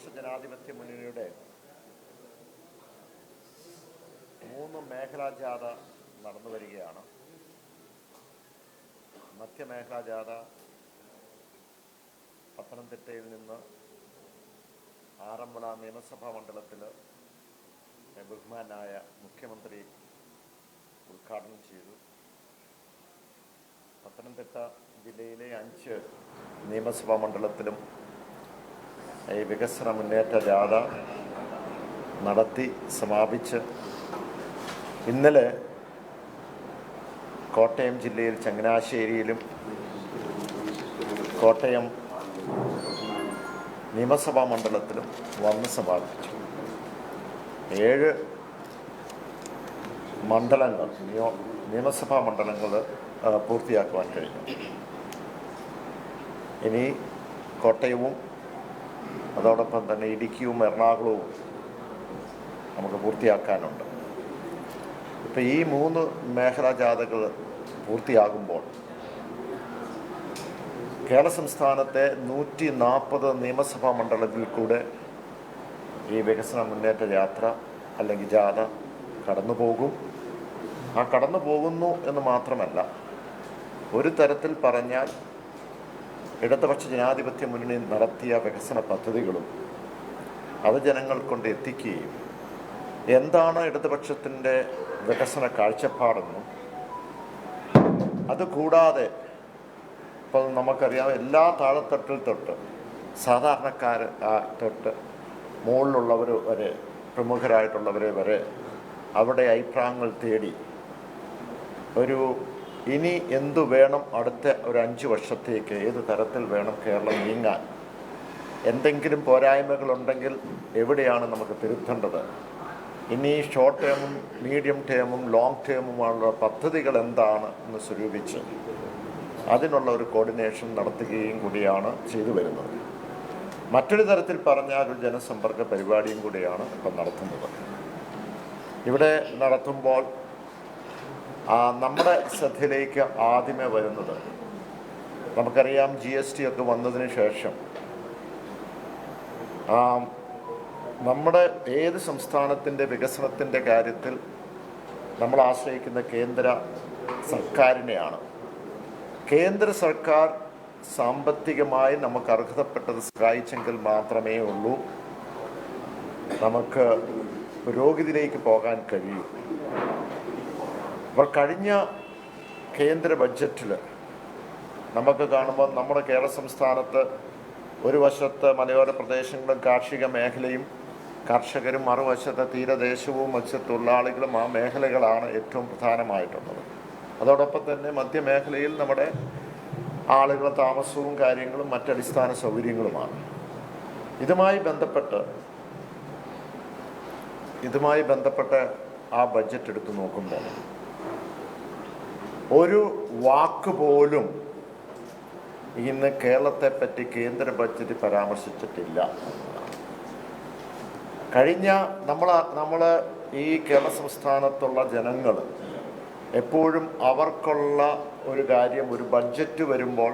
ഇടതുപക്ഷ ജനാധിപത്യ മുന്നണിയുടെ മൂന്ന് മേഖലാ ജാഥ നടന്നു വരികയാണ്. മധ്യമേഖലാ ജാഥ പത്തനംതിട്ടയിൽ നിന്ന് ആറന്മുള നിയമസഭാ മണ്ഡലത്തിൽ ബഹുമാനായ മുഖ്യമന്ത്രി ഉദ്ഘാടനം ചെയ്തു. പത്തനംതിട്ട ജില്ലയിലെ അഞ്ച് നിയമസഭാ മണ്ഡലത്തിലും ഈ വികസന മുന്നേറ്റ ജാഥ നടത്തി സമാപിച്ച് ഇന്നലെ കോട്ടയം ജില്ലയിൽ ചങ്ങനാശ്ശേരിയിലും കോട്ടയം നിയമസഭാ മണ്ഡലത്തിലും വന്ന് സമാപിച്ചു. ഏഴ് മണ്ഡലങ്ങൾ നിയോ നിയമസഭാ മണ്ഡലങ്ങൾ പൂർത്തിയാക്കുവാൻ കഴിഞ്ഞു. ഇനി കോട്ടയവും അതോടൊപ്പം തന്നെ ഇടുക്കിയും എറണാകുളവും നമുക്ക് പൂർത്തിയാക്കാനുണ്ട്. ഇപ്പം ഈ മൂന്ന് മേഖലാ ജാഥകൾ പൂർത്തിയാകുമ്പോൾ കേരള സംസ്ഥാനത്തെ നൂറ്റി നാൽപ്പത് നിയമസഭാ മണ്ഡലത്തിൽ കൂടെ ഈ വികസന മുന്നേറ്റ യാത്ര അല്ലെങ്കിൽ ജാഥ കടന്നു പോകും. ആ കടന്നു പോകുന്നു എന്ന് മാത്രമല്ല ഒരു തരത്തിൽ പറഞ്ഞാൽ ഇടതുപക്ഷ ജനാധിപത്യ മുന്നണി നടത്തിയ വികസന പദ്ധതികളും അത് ജനങ്ങൾ കൊണ്ട് എത്തിക്കുകയും എന്താണ് ഇടതുപക്ഷത്തിന്റെ വികസന കാഴ്ചപ്പാടെന്നും അതുകൂടാതെ ഇപ്പോൾ നമുക്കറിയാം എല്ലാ താഴെത്തട്ടിൽ തൊട്ട് സാധാരണക്കാർ തൊട്ട് മുകളിലുള്ളവർ വരെ പ്രമുഖരായിട്ടുള്ളവരെ വരെ അവിടെ അഭിപ്രായങ്ങൾ തേടി ഒരു ഇനി എന്തു വേണം അടുത്ത ഒരു അഞ്ച് വർഷത്തേക്ക്? ഏത് തരത്തിൽ വേണം കേരളം നീങ്ങാൻ? എന്തെങ്കിലും പോരായ്മകളുണ്ടെങ്കിൽ എവിടെയാണ് നമുക്ക് തിരുത്തേണ്ടത്? ഇനി ഷോർട്ട് ടേമും മീഡിയം ടേമും ലോങ് ടേമുമുള്ള പദ്ധതികൾ എന്താണ് എന്ന് സ്വരൂപിച്ച് അതിനുള്ള ഒരു കോർഡിനേഷൻ നടത്തുകയും കൂടിയാണ് ചെയ്തു വരുന്നത്. മറ്റൊരു തരത്തിൽ പറഞ്ഞാൽ ഒരു ജനസമ്പർക്ക പരിപാടിയും കൂടിയാണ് ഇപ്പം നടത്തുന്നത്. ഇവിടെ നടത്തുമ്പോൾ നമ്മുടെ ശ്രദ്ധയിലേക്ക് ആദ്യമേ വരുന്നത്. നമുക്കറിയാം ജി എസ് ടി ഒക്കെ വന്നതിന് ശേഷം. നമ്മുടെ ഏത് സംസ്ഥാനത്തിന്റെ വികസനത്തിന്റെ കാര്യത്തിൽ നമ്മൾ ആശ്രയിക്കുന്ന കേന്ദ്ര സർക്കാരിനെയാണ്. കേന്ദ്ര സർക്കാർ സാമ്പത്തികമായി നമുക്ക് അർഹതപ്പെട്ടത് സഹായിച്ചെങ്കിൽ മാത്രമേ ഉള്ളൂ. നമുക്ക് പുരോഗതിയിലേക്ക് പോകാൻ കഴിയൂ. അപ്പോൾ കഴിഞ്ഞ കേന്ദ്ര ബഡ്ജറ്റിൽ നമുക്ക് കാണുമ്പോൾ നമ്മുടെ കേരള സംസ്ഥാനത്ത് ഒരു വശത്ത് മലയോര പ്രദേശങ്ങളും കാർഷിക മേഖലയും കർഷകരും മറുവശത്ത് തീരദേശവും മത്സ്യത്തൊഴിലാളികളും ആ മേഖലകളാണ് ഏറ്റവും പ്രധാനമായിട്ടുള്ളത്. അതോടൊപ്പം തന്നെ മധ്യമേഖലയിൽ നമ്മുടെ ആളുകൾ താമസവും കാര്യങ്ങളും മറ്റടിസ്ഥാന സൗകര്യങ്ങളുമാണ്. ഇതുമായി ബന്ധപ്പെട്ട് ഇതുമായി ബന്ധപ്പെട്ട് ആ ബഡ്ജറ്റ് എടുത്തു നോക്കുമ്പോൾ ഒരു വാക്ക് പോലും ഇന്ന് കേരളത്തെ പറ്റി കേന്ദ്ര ബഡ്ജറ്റ് പരാമർശിച്ചിട്ടില്ല. കഴിഞ്ഞ നമ്മൾ നമ്മൾ ഈ കേരള സംസ്ഥാനത്തുള്ള ജനങ്ങൾ എപ്പോഴും അവർക്കുള്ള ഒരു കാര്യം ഒരു ബഡ്ജറ്റ് വരുമ്പോൾ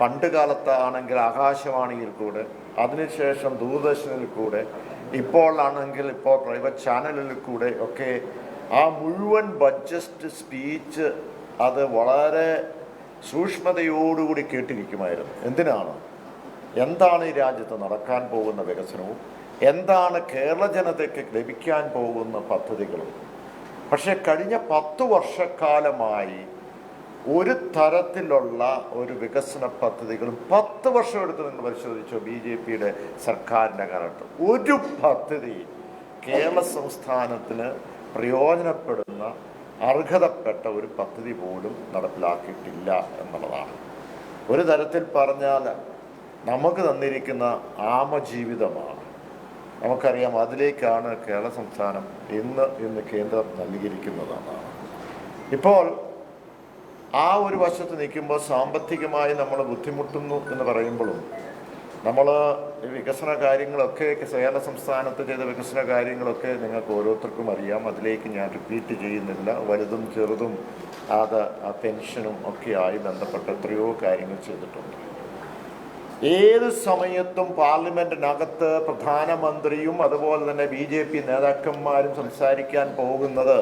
പണ്ട് കാലത്താണെങ്കിൽ ആകാശവാണിയിൽ കൂടെ അതിനുശേഷം ദൂരദർശനിൽ കൂടെ ഇപ്പോഴാണെങ്കിൽ ഇപ്പോൾ പ്രൈവറ്റ് ചാനലിൽ കൂടെ ഒക്കെ ആ മുഴുവൻ ബഡ്ജറ്റ് സ്പീച്ച് അത് വളരെ സൂക്ഷ്മതയോടുകൂടി കേട്ടിരിക്കുമായിരുന്നു. എന്തിനാണ്? എന്താണ് ഈ രാജ്യത്ത് നടക്കാൻ പോകുന്ന വികസനവും? എന്താണ് കേരള ജനതയ്ക്ക് ലഭിക്കാൻ പോകുന്ന പദ്ധതികളും? പക്ഷേ കഴിഞ്ഞ പത്ത് വർഷക്കാലമായി ഒരു തരത്തിലുള്ള ഒരു വികസന പദ്ധതികളും പത്ത് വർഷം എടുത്ത് നിങ്ങൾ പരിശോധിച്ചോ ബി ജെ പിയുടെ സർക്കാരിന്റെ കാലത്ത് ഒരു പദ്ധതി കേരള സംസ്ഥാനത്തിന് പ്രയോജനപ്പെടുന്ന അർഹതപ്പെട്ട ഒരു പദ്ധതി പോലും നടപ്പിലാക്കിയിട്ടില്ല എന്നുള്ളതാണ്. ഒരു തരത്തിൽ പറഞ്ഞാൽ നമുക്ക് തന്നിരിക്കുന്ന ആമജീവിതമാണ്. നമുക്കറിയാം അതിലേക്കാണ് കേരള സംസ്ഥാനം ഇന്ന് ഇന്ന് കേന്ദ്രം നൽകിയിരിക്കുന്നതാണ് ഇപ്പോൾ ആ ഒരു വശത്ത് നിൽക്കുമ്പോൾ സാമ്പത്തികമായി നമ്മൾ ബുദ്ധിമുട്ടുന്നു എന്ന് പറയുമ്പോഴും നമ്മൾ ഈ വികസന കാര്യങ്ങളൊക്കെ കേരള സംസ്ഥാനത്ത് ചെയ്ത വികസന കാര്യങ്ങളൊക്കെ നിങ്ങൾക്ക് ഓരോരുത്തർക്കും അറിയാം. അതിലേക്ക് ഞാൻ റിപ്പീറ്റ് ചെയ്യുന്നില്ല. വലുതും ചെറുതും അത് ആ പെൻഷനും ഒക്കെയായി ബന്ധപ്പെട്ട എത്രയോ കാര്യങ്ങൾ ചെയ്തിട്ടുണ്ട്. ഏത് സമയത്തും പാർലമെന്റിനകത്ത് പ്രധാനമന്ത്രിയും അതുപോലെ തന്നെ ബി ജെ പി നേതാക്കന്മാരും സംസാരിക്കാൻ പോകുന്നത്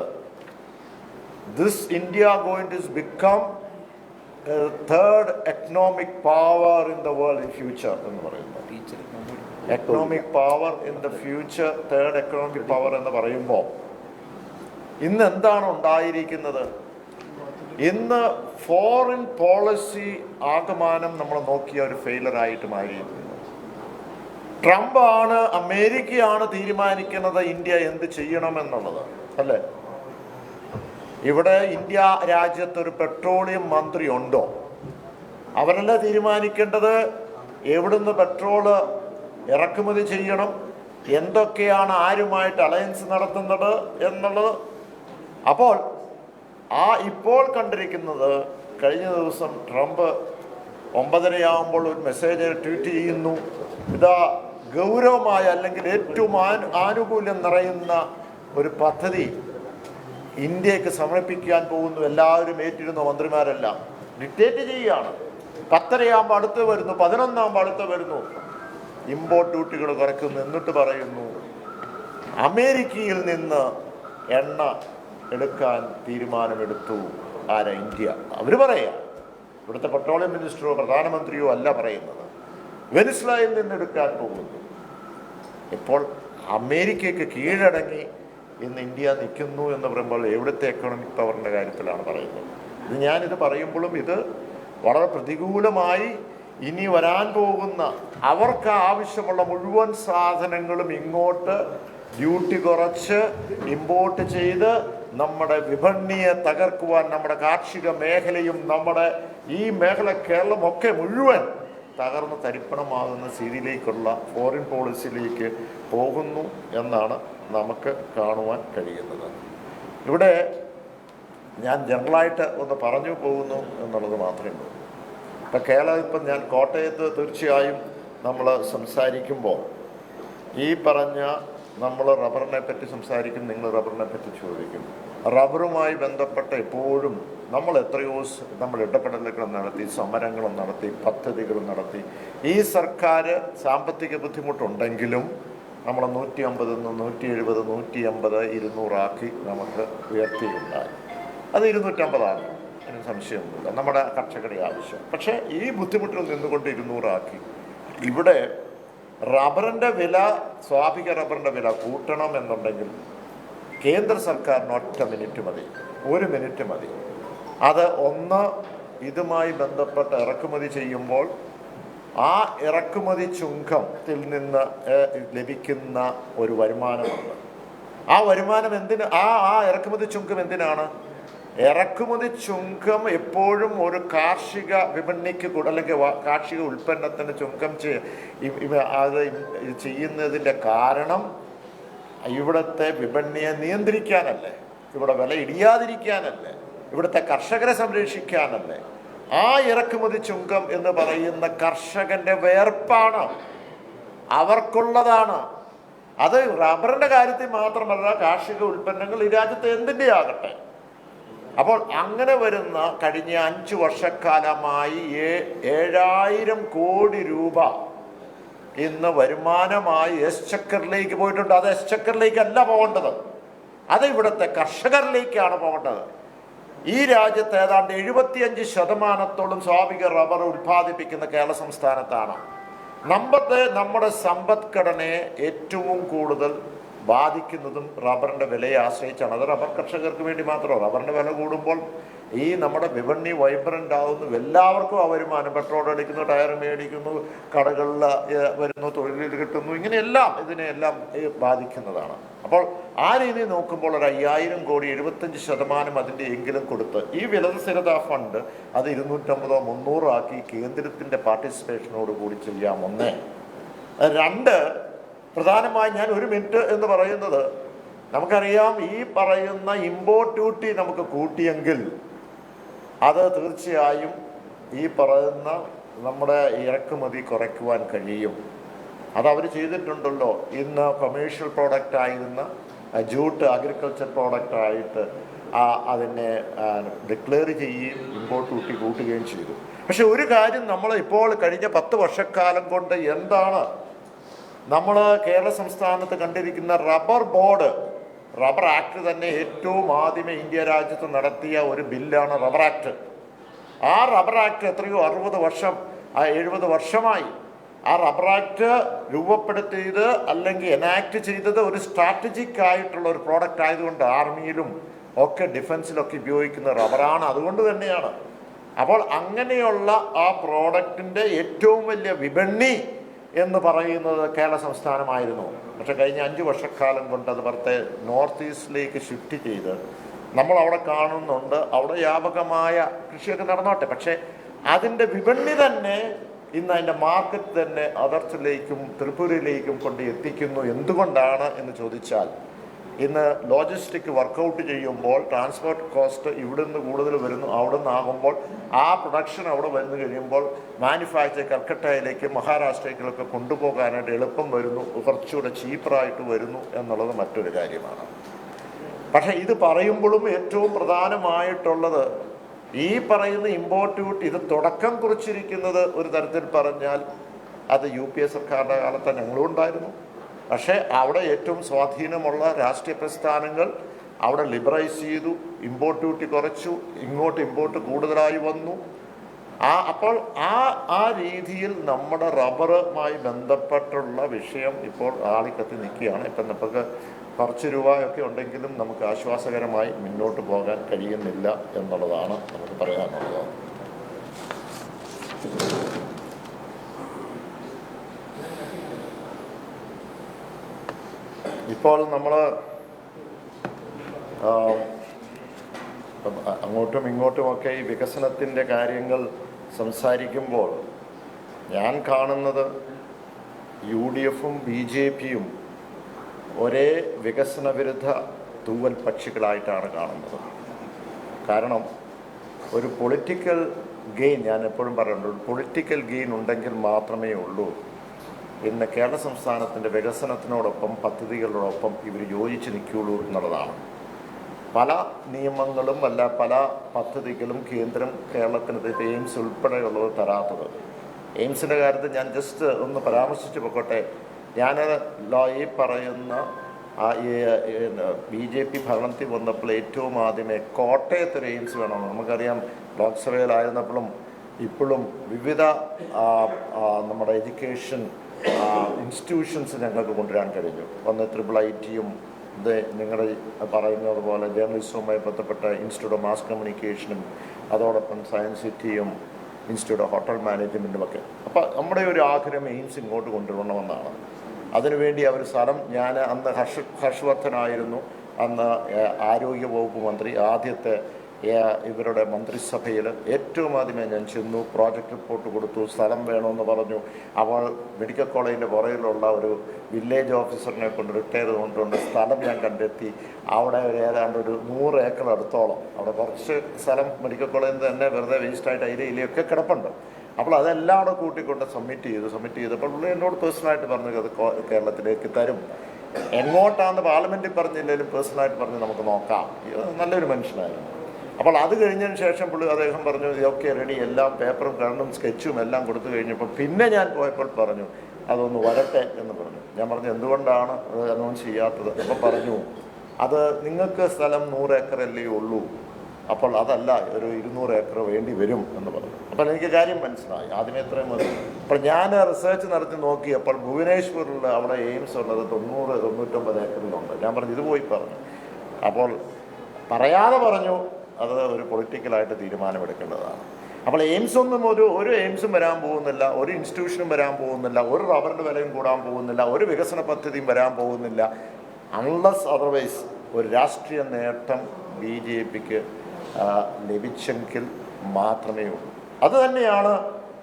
this India going to become third economic power in the world in future എന്ന് പറയുന്നത് economic power in the future third economic power എന്ന് പറയുമ്പോൾ ഇന്ന് എന്താണ് ഉണ്ടായിരിക്കുന്നത്? ഇന്ന് ഫോറിൻ പോളിസി ആകമാനം നമ്മൾ നോക്കിയ ഒരു ഫെയിലറായിട്ട് ആയിട്ട് മാറിയിരിക്കുന്നു. ട്രംപ് ആണ് അമേരിക്കയാണ് തീരുമാനിക്കുന്നത് ഇന്ത്യ എന്ത് ചെയ്യണമെന്നുള്ളത് അല്ലേ? ഇവിടെ ഇന്ത്യ രാജ്യത്ത് ഒരു പെട്രോളിയം മന്ത്രി ഉണ്ടോ അവരല്ല തീരുമാനിക്കേണ്ടത്? എവിടുന്ന് പെട്രോൾ ഇറക്കുമതി ചെയ്യണം? എന്തൊക്കെയാണ് ആരുമായിട്ട് അലയൻസ് നടത്തുന്നത് എന്നുള്ളത്? അപ്പോൾ ആ ഇപ്പോൾ കണ്ടിരിക്കുന്നത് കഴിഞ്ഞ ദിവസം ട്രംപ് ഒമ്പതരയാകുമ്പോൾ ഒരു മെസ്സേജ് ട്വീറ്റ് ചെയ്യുന്നു. ഇതാ ഗൗരവമായ അല്ലെങ്കിൽ ഏറ്റവും ആനുകൂല്യം നിറയുന്ന ഒരു പദ്ധതി ഇന്ത്യയ്ക്ക് സമർപ്പിക്കാൻ പോകുന്നു എല്ലാവരും ഏറ്റിരുന്ന മന്ത്രിമാരെല്ലാം. ഡിക്റ്റേറ്റ് ചെയ്യുകയാണ്. പത്തരയാകുമ്പോൾ അടുത്ത് വരുന്നു പതിനൊന്നാകുമ്പോൾ അടുത്ത് വരുന്നു. ഇമ്പോർട്ട് ഡ്യൂട്ടികൾ കുറയ്ക്കുന്നു എന്നിട്ട് പറയുന്നു അമേരിക്കയിൽ നിന്ന് എണ്ണ എടുക്കാൻ തീരുമാനമെടുത്തു. ആരാ ഇന്ത്യ? അവർ പറയാ. ഇവിടുത്തെ പെട്രോളിയം മിനിസ്റ്ററോ പ്രധാനമന്ത്രിയോ അല്ല പറയുന്നത്. വെനിസ്ലയിൽ നിന്ന് എടുക്കാൻ പോകുന്നു. ഇപ്പോൾ അമേരിക്കയ്ക്ക് കീഴടങ്ങി ഇന്ന് ഇന്ത്യ നിൽക്കുന്നു എന്ന് പറയുമ്പോൾ എവിടുത്തെ എക്കണോമിക് പവറിന്റെ കാര്യത്തിലാണ് പറയുന്നത്. ഇത് ഞാനിത് പറയുമ്പോഴും ഇത് വളരെ പ്രതികൂലമായി ഇനി വരാൻ പോകുന്ന അവർക്ക് ആവശ്യമുള്ള മുഴുവൻ സാധനങ്ങളും ഇങ്ങോട്ട് ഡ്യൂട്ടി കുറച്ച് ഇമ്പോർട്ട് ചെയ്ത് നമ്മുടെ വിപണിയെ തകർക്കുവാൻ നമ്മുടെ കാർഷിക മേഖലയും നമ്മുടെ ഈ മേഖല കേരളമൊക്കെ മുഴുവൻ തകർന്ന് തരിപ്പണമാകുന്ന സ്ഥിതിയിലേക്കുള്ള ഫോറിൻ പോളിസിയിലേക്ക് പോകുന്നു എന്നാണ് നമുക്ക് കാണുവാൻ കഴിയുന്നത്. ഇവിടെ ഞാൻ ജനറലായിട്ട് ഒന്ന് പറഞ്ഞു പോകുന്നു എന്നുള്ളത് മാത്രമേ ഉള്ളൂ. ഇപ്പം കേരളം ഇപ്പം ഞാൻ കോട്ടയത്ത് തീർച്ചയായും നമ്മൾ സംസാരിക്കുമ്പോൾ ഈ പറഞ്ഞ നമ്മൾ റബ്ബറിനെ പറ്റി സംസാരിക്കും നിങ്ങൾ റബ്ബറിനെ പറ്റി ചോദിക്കും. റബ്ബറുമായി ബന്ധപ്പെട്ട എപ്പോഴും നമ്മൾ എത്രയോ നമ്മൾ ഇടപെടലുകൾ നടത്തി സമരങ്ങളും നടത്തി പദ്ധതികളും നടത്തി. ഈ സർക്കാർ സാമ്പത്തിക ബുദ്ധിമുട്ടുണ്ടെങ്കിലും നമ്മൾ നൂറ്റി അമ്പത് നിന്ന് നൂറ്റി എഴുപത് നൂറ്റി അമ്പത് ഇരുന്നൂറാക്കി നമുക്ക് ഉയർത്തിയുണ്ടായി അത് ഇരുന്നൂറ്റമ്പതാണ്. അതിന് സംശയമൊന്നുമില്ല. നമ്മുടെ കർഷകരുടെ ആവശ്യം. പക്ഷേ ഈ ബുദ്ധിമുട്ടിൽ നിന്നുകൊണ്ട് ഇരുന്നൂറാക്കി. ഇവിടെ റബ്ബറിന്റെ വില സ്വാഭിക റബ്ബറിന്റെ വില കൂട്ടണം എന്നുണ്ടെങ്കിൽ കേന്ദ്ര സർക്കാരിന് ഒറ്റ മിനിറ്റ് മതി. ഒരു മിനിറ്റ് മതി. അത് ഒന്ന് ഇതുമായി ബന്ധപ്പെട്ട് ഇറക്കുമതി ചെയ്യുമ്പോൾ ആ ഇറക്കുമതി ചുങ്കത്തിൽ നിന്ന് ലഭിക്കുന്ന ഒരു വരുമാനമുണ്ട്. ആ വരുമാനം എന്തിന് ആ ആ ഇറക്കുമതി ചുങ്കം എന്തിനാണ്? ഇറക്കുമതി ചുങ്കം എപ്പോഴും ഒരു കാർഷിക വിപണിക്ക് അല്ലെങ്കിൽ കാർഷിക ഉൽപ്പന്നത്തിന് ചുങ്കം അത് ചെയ്യുന്നതിന്റെ കാരണം ഇവിടുത്തെ വിപണിയെ നിയന്ത്രിക്കാനല്ലേ? ഇവിടെ വില ഇടിയാതിരിക്കാനല്ലേ? ഇവിടുത്തെ കർഷകരെ സംരക്ഷിക്കാനല്ലേ? ആ ഇറക്കുമതി ചുങ്കം എന്ന് പറയുന്ന കർഷകന്റെ വേർപ്പാണ്. അവർക്കുള്ളതാണ്. അത് റബ്ബറിന്റെ കാര്യത്തിൽ മാത്രമല്ല കാർഷിക ഉൽപ്പന്നങ്ങൾ ഈ രാജ്യത്ത് എന്തിന്റെ ആകട്ടെ അപ്പോൾ അങ്ങനെ വരുന്ന കഴിഞ്ഞ അഞ്ച് വർഷക്കാലമായി ഏഴായിരം കോടി രൂപ ഇന്ന് വരുമാനമായി എസ് ചക്കറിലേക്ക് പോയിട്ടുണ്ട്. അത് എസ് അല്ല പോകേണ്ടത്. അത് ഇവിടുത്തെ കർഷകരിലേക്കാണ് പോകേണ്ടത്. ഈ രാജ്യത്ത് ഏതാണ്ട് എഴുപത്തിയഞ്ച് ശതമാനത്തോളം സ്വാഭാവിക റബ്ബർ ഉത്പാദിപ്പിക്കുന്ന കേരള സംസ്ഥാനത്താണ്. നമ്മുടെ നമ്മുടെ സമ്പദ്ഘടനയെ ഏറ്റവും കൂടുതൽ ബാധിക്കുന്നതും റബ്ബറിന്റെ വിലയെ ആശ്രയിച്ചാണ്. അത് റബ്ബർ കർഷകർക്ക് വേണ്ടി മാത്രമോ റബ്ബറിന്റെ വില കൂടുമ്പോൾ ഈ നമ്മുടെ വിപണി വൈബ്രന്റ് ആവുന്നു. എല്ലാവർക്കും ആ വരുമാനം. പെട്രോൾ അടിക്കുന്നു ടയർ മേടിക്കുന്നു കടകളിൽ വരുന്നു തൊഴിൽ കിട്ടുന്നു. ഇങ്ങനെയെല്ലാം ഇതിനെയെല്ലാം ബാധിക്കുന്നതാണ്. അപ്പോൾ ആ രീതിയിൽ നോക്കുമ്പോൾ ഒരു അയ്യായിരം കോടി എഴുപത്തഞ്ച് ശതമാനം അതിന്റെ എങ്കിലും കൊടുത്ത് ഈ വിലസ്ഥിരത ഫണ്ട് അത് ഇരുന്നൂറ്റമ്പതോ മുന്നൂറോ ആക്കി കേന്ദ്രത്തിന്റെ പാർട്ടിസിപ്പേഷനോട് കൂടി ചെയ്യാം ഒന്ന് രണ്ട് പ്രധാനമായി ഞാൻ ഒരു മിനിറ്റ് എന്ന് പറയുന്നത് നമുക്കറിയാം ഈ പറയുന്ന ഇമ്പോർട്ട് ഡ്യൂട്ടി നമുക്ക് കൂട്ടിയെങ്കിൽ അത് തീർച്ചയായും ഈ പറയുന്ന നമ്മുടെ ഇറക്കുമതി കുറയ്ക്കുവാൻ കഴിയും. അത് അവർ ചെയ്തിട്ടുണ്ടല്ലോ. ഇന്ന് കൊമേഴ്ഷ്യൽ പ്രോഡക്റ്റ് ആയിരുന്ന ജൂട്ട് അഗ്രികൾച്ചർ പ്രോഡക്റ്റ് ആയിട്ട് അതിനെ ഡിക്ലെയർ ചെയ്യുകയും ഇമ്പോർട്ട് കൂട്ടി കൂട്ടുകയും ചെയ്തു. പക്ഷെ ഒരു കാര്യം നമ്മൾ ഇപ്പോൾ കഴിഞ്ഞ പത്ത് വർഷക്കാലം കൊണ്ട് എന്താണ്? നമ്മൾ കേരള സംസ്ഥാനത്ത് കണ്ടിരിക്കുന്ന റബ്ബർ ബോർഡ് റബ്ബർ ആക്ട് തന്നെ ഏറ്റവും ആദ്യമേ ഇന്ത്യ രാജ്യത്ത് നടത്തിയ ഒരു ബില്ലാണ് റബ്ബർ ആക്ട്. ആ റബ്ബർ ആക്ട് എത്രയോ അറുപത് വർഷം ആ എഴുപത് വർഷമായി ആ റബ്ബർ ആക്ട് രൂപപ്പെടുത്തിയത് അല്ലെങ്കിൽ എനാക്ട് ചെയ്തത് ഒരു സ്ട്രാറ്റജിക് ആയിട്ടുള്ള ഒരു പ്രോഡക്റ്റ് ആയതുകൊണ്ട് ആർമിയിലും ഒക്കെ ഡിഫൻസിലൊക്കെ ഉപയോഗിക്കുന്ന റബ്ബറാണ്. അതുകൊണ്ട് തന്നെയാണ്. അപ്പോൾ അങ്ങനെയുള്ള ആ പ്രോഡക്റ്റിന്റെ ഏറ്റവും വലിയ വിപണി എന്ന് പറയുന്നത് കേരള സംസ്ഥാനമായിരുന്നു. പക്ഷെ കഴിഞ്ഞ അഞ്ച് വർഷക്കാലം കൊണ്ട് അത് പുറത്തെ നോർത്ത് ഈസ്റ്റിലേക്ക് ഷിഫ്റ്റ് ചെയ്ത് നമ്മൾ അവിടെ കാണുന്നുണ്ട്. അവിടെ വ്യാപകമായ കൃഷിയൊക്കെ നടന്നോട്ടെ. പക്ഷേ അതിന്റെ വിപണി തന്നെ ഇന്ന് അതിന്റെ മാർക്കറ്റ് തന്നെ അതർച്ചിലേക്കും ത്രിപുരയിലേക്കും കൊണ്ട് എത്തിക്കുന്നു. എന്തുകൊണ്ടാണ് എന്ന് ചോദിച്ചാൽ ഇന്ന് ലോജിസ്റ്റിക് വർക്കൗട്ട് ചെയ്യുമ്പോൾ ട്രാൻസ്പോർട്ട് കോസ്റ്റ് ഇവിടുന്ന് കൂടുതൽ വരുന്നു അവിടെ നിന്നാകുമ്പോൾ ആ പ്രൊഡക്ഷൻ അവിടെ വന്നു കഴിയുമ്പോൾ മാനുഫാക്ചർ കൽക്കട്ടയിലേക്ക് മഹാരാഷ്ട്രയിലേക്കൊക്കെ കൊണ്ടുപോകാനായിട്ട് എളുപ്പം വരുന്നു കുറച്ചുകൂടെ ചീപ്പറായിട്ട് വരുന്നു എന്നുള്ളത് മറ്റൊരു കാര്യമാണ്. പക്ഷേ ഇത് പറയുമ്പോഴും ഏറ്റവും പ്രധാനമായിട്ടുള്ളത് ഈ പറയുന്ന ഇമ്പോർട്ട് ഡ്യൂട്ടി ഇത് തുടക്കം കുറിച്ചിരിക്കുന്നത് ഒരു തരത്തിൽ പറഞ്ഞാൽ അത് യു പി എ സർക്കാരിന്റെ കാലത്ത് ഞങ്ങളും ഉണ്ടായിരുന്നു. പക്ഷേ അവിടെ ഏറ്റവും സ്വാധീനമുള്ള രാഷ്ട്രീയ പ്രസ്ഥാനങ്ങൾ അവിടെ ലിബറൈസ് ചെയ്തു ഇമ്പോർട്ട് ഡ്യൂട്ടി കുറച്ചു ഇങ്ങോട്ട് ഇമ്പോർട്ട് കൂടുതലായി വന്നു. ആ അപ്പോൾ ആ ആ രീതിയിൽ നമ്മുടെ റബ്ബറുമായി ബന്ധപ്പെട്ടുള്ള വിഷയം ഇപ്പോൾ ആളിക്കത്തി നിൽക്കുകയാണ്. ഇപ്പം നമുക്ക് കുറച്ച് രൂപയൊക്കെ ഉണ്ടെങ്കിലും നമുക്ക് ആശ്വാസകരമായി മുന്നോട്ട് പോകാൻ കഴിയുന്നില്ല എന്നുള്ളതാണ് നമുക്ക് പറയാനുള്ളത്. ഇപ്പോൾ നമ്മൾ അങ്ങോട്ടും ഇങ്ങോട്ടുമൊക്കെ ഈ വികസനത്തിന്റെ കാര്യങ്ങൾ സംസാരിക്കുമ്പോൾ ഞാൻ കാണുന്നത് യു ഡി എഫും ബി ജെ പിയും ഒരേ വികസന വിരുദ്ധ തൂവൽ പക്ഷികളായിട്ടാണ് കാണുന്നത്. കാരണം ഒരു പൊളിറ്റിക്കൽ ഗെയിൻ ഞാൻ എപ്പോഴും പറയുന്നുണ്ട് ഒരു പൊളിറ്റിക്കൽ ഗെയിൻ ഉണ്ടെങ്കിൽ മാത്രമേ ഉള്ളൂ. ഇന്ന് കേരള സംസ്ഥാനത്തിന്റെ വികസനത്തിനോടൊപ്പം പദ്ധതികളോടൊപ്പം ഇവർ യോജിച്ച് നിൽക്കുകയുള്ളൂ എന്നുള്ളതാണ്. പല നിയമങ്ങളും അല്ല പല പദ്ധതികളും കേന്ദ്രം കേരളത്തിന് ഇപ്പോൾ എയിംസ് ഉൾപ്പെടെയുള്ളത് തരാത്തത്. എയിംസിന്റെ കാര്യത്തിൽ ഞാൻ ജസ്റ്റ് ഒന്ന് പരാമർശിച്ച് പൊക്കോട്ടെ. ഞാൻ ലോയി പറയുന്ന ബി ജെ പി ഭരണത്തിൽ വന്നപ്പോൾ ഏറ്റവും ആദ്യമേ കോട്ടയത്ത് ഒരു എയിംസ് വേണമെന്ന്. നമുക്കറിയാം ലോക്സഭയിലായിരുന്നപ്പോഴും ഇപ്പോഴും വിവിധ നമ്മുടെ എഡ്യൂക്കേഷൻ ഇൻസ്റ്റിറ്റ്യൂഷൻസ് ഞങ്ങൾക്ക് കൊണ്ടുവരാൻ കഴിഞ്ഞു. ഒന്ന് ത്രിപിൾ ഐ ടിയും ഇത് നിങ്ങളുടെ പറയുന്നത് പോലെ ജേർണലിസവുമായി ബന്ധപ്പെട്ട ഇൻസ്റ്റിറ്റ്യൂട്ട് ഓഫ് മാസ് കമ്മ്യൂണിക്കേഷനും അതോടൊപ്പം സയൻസ് സിറ്റിയും ഇൻസ്റ്റിറ്റ്യൂട്ട് ഓഫ് ഹോട്ടൽ മാനേജ്മെന്റും ഒക്കെ. അപ്പോൾ നമ്മുടെ ഒരു ആഗ്രഹം എയിംസ് ഇങ്ങോട്ട് കൊണ്ടുവരണമെന്നാണ് അതിനുവേണ്ടി അവർ സ്ഥലം ഞാൻ അന്ന് ഹർഷ് ഹർഷവർദ്ധനായിരുന്നു അന്ന് ആരോഗ്യ വകുപ്പ് മന്ത്രി ആദ്യത്തെ ഇവരുടെ മന്ത്രിസഭയിൽ ഏറ്റവും ആദ്യമേ ഞാൻ ചെന്നു പ്രോജക്റ്റ് റിപ്പോർട്ട് കൊടുത്തു സ്ഥലം വേണമെന്ന് പറഞ്ഞു. അവൾ മെഡിക്കൽ കോളേജിന്റെ പുറകിലുള്ള ഒരു വില്ലേജ് ഓഫീസറിനെ കൊണ്ട് റിട്ടയർ കൊണ്ടുകൊണ്ട് സ്ഥലം ഞാൻ കണ്ടെത്തി. അവിടെ ഒരു ഏതാണ്ട് ഒരു നൂറ് ഏക്കർ അടുത്തോളം. അവിടെ കുറച്ച് സ്ഥലം മെഡിക്കൽ കോളേജിൽ നിന്ന് തന്നെ വെറുതെ വേസ്റ്റായിട്ട് അതിലെ ഇലയൊക്കെ കിടപ്പുണ്ട്. അപ്പോൾ അതെല്ലാം കൂടെ കൂട്ടിക്കൊണ്ട് സബ്മിറ്റ് ചെയ്തു. സബ്മിറ്റ് ചെയ്തപ്പോൾ പുള്ളി എന്നോട് പേഴ്സണലായിട്ട് പറഞ്ഞു അത് കേരളത്തിലേക്ക് തരും. എങ്ങോട്ടാണെന്ന് പാർലമെന്റിൽ പറഞ്ഞില്ലെങ്കിലും പേഴ്സണലായിട്ട് പറഞ്ഞ് നമുക്ക് നോക്കാം. നല്ലൊരു മനുഷ്യനായിരുന്നു. അപ്പോൾ അത് കഴിഞ്ഞതിന് ശേഷം പുള്ളി അദ്ദേഹം പറഞ്ഞു ഓക്കെ റെഡി. എല്ലാം പേപ്പറും കണ്ണും സ്കെച്ചും എല്ലാം കൊടുത്തു കഴിഞ്ഞപ്പോൾ പിന്നെ ഞാൻ പോയപ്പോൾ പറഞ്ഞു അതൊന്ന് വരട്ടെ എന്ന് പറഞ്ഞു. ഞാൻ പറഞ്ഞു എന്തുകൊണ്ടാണ് അത് അനൗൺസ് ചെയ്യാത്തത്? അപ്പോൾ പറഞ്ഞു അത് നിങ്ങൾക്ക് സ്ഥലം നൂറ് ഏക്കറല്ലേ ഉള്ളൂ. അപ്പോൾ അതല്ല ഒരു ഇരുന്നൂറ് ഏക്കർ വേണ്ടി വരും എന്ന് പറഞ്ഞു. അപ്പോൾ എനിക്ക് കാര്യം മനസ്സിലായി. ആദ്യമേ ഇത്രയും മതി. അപ്പോൾ ഞാൻ റിസർച്ച് നടത്തി നോക്കിയപ്പോൾ ഭുവനേശ്വറിൽ അവിടെ എയിംസ് ഉള്ളത് തൊണ്ണൂറ് തൊണ്ണൂറ്റൊമ്പത് ഏക്കറിലുണ്ട്. ഞാൻ പറഞ്ഞു ഇത് പോയി പറഞ്ഞു. അപ്പോൾ പറയാതെ പറഞ്ഞു അത് ഒരു പൊളിറ്റിക്കലായിട്ട് തീരുമാനമെടുക്കേണ്ടതാണ്. അപ്പോൾ എയിംസ് ഒന്നും ഒരു ഒരു എയിംസും വരാൻ പോകുന്നില്ല ഒരു ഇൻസ്റ്റിറ്റ്യൂഷനും വരാൻ പോകുന്നില്ല ഒരു റബ്ബറിന്റെ വിലയും കൂടാൻ പോകുന്നില്ല ഒരു വികസന പദ്ധതിയും വരാൻ പോകുന്നില്ല അൺലസ് അതർവൈസ് ഒരു രാഷ്ട്രീയ നേട്ടം ബി ജെ പിക്ക് ലഭിച്ചെങ്കിൽ മാത്രമേ ഉള്ളൂ. അത് തന്നെയാണ്